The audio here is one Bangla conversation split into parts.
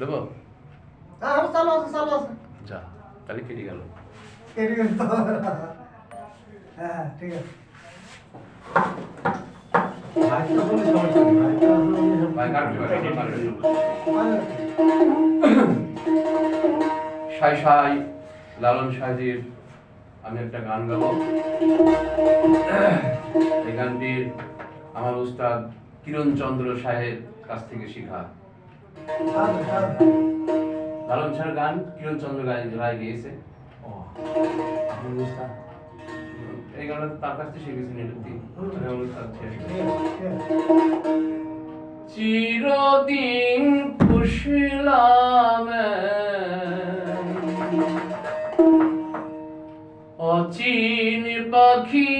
দেবো? যা তাহলে কেটে গেল। সাই সাই লালন সাজির আমি একটা গান গাব। এই গানটির আমার উস্তাদ কিরণ চন্দ্র সাহেব কাছ থেকে শেখা। লালন গান কিরণ চন্দ্র রায় গিয়েছে। এই গানটা তার কাছ থেকে শিখেছি আচ্ছা, চিরদিন অচিন পাখি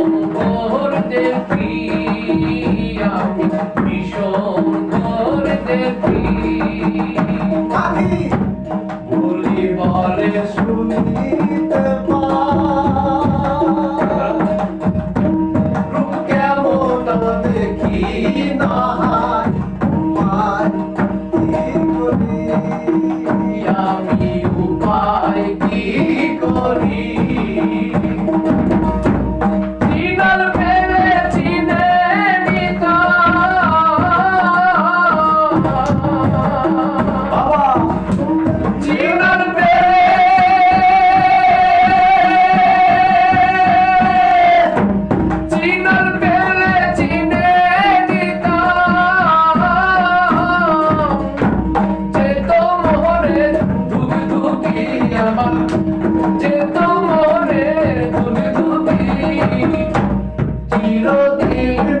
Rio, Pai. you don't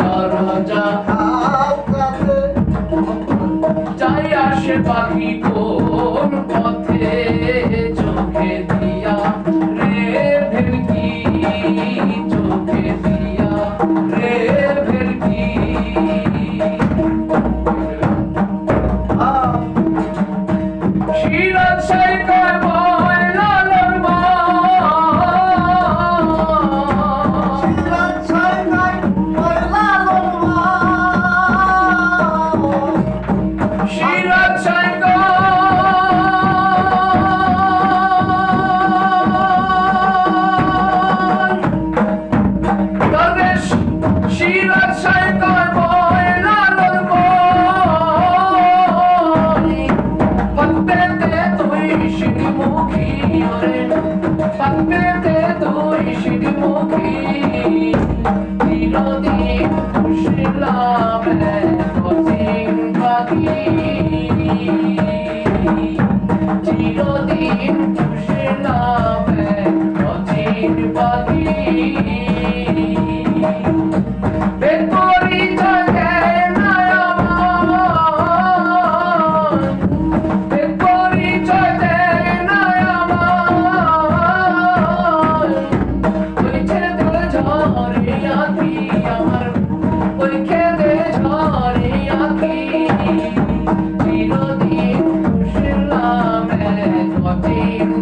দরজা যাই আসে পাখি পথে চোখে দিয়া রে ভেলকি চোখে দিয়া রে পত্তেতে তুই শিরমুখী চিরদিন খুশলামে কঠিন পাখি চিরদিন খুশলামে কঠিন পাখি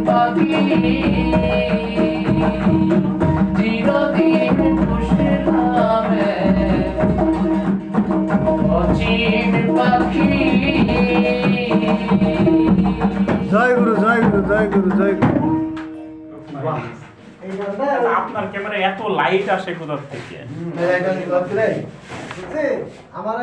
পাখি চিরদিন খুশলামে কঠিন পাখি জয় গুরু জয় গুরু জয় গুরু জয় গুরু। বাহ এই গানটা আচ্ছা, আপনার ক্যামেরায় এত লাইট আসে কোথা থেকে? বুঝছি আমার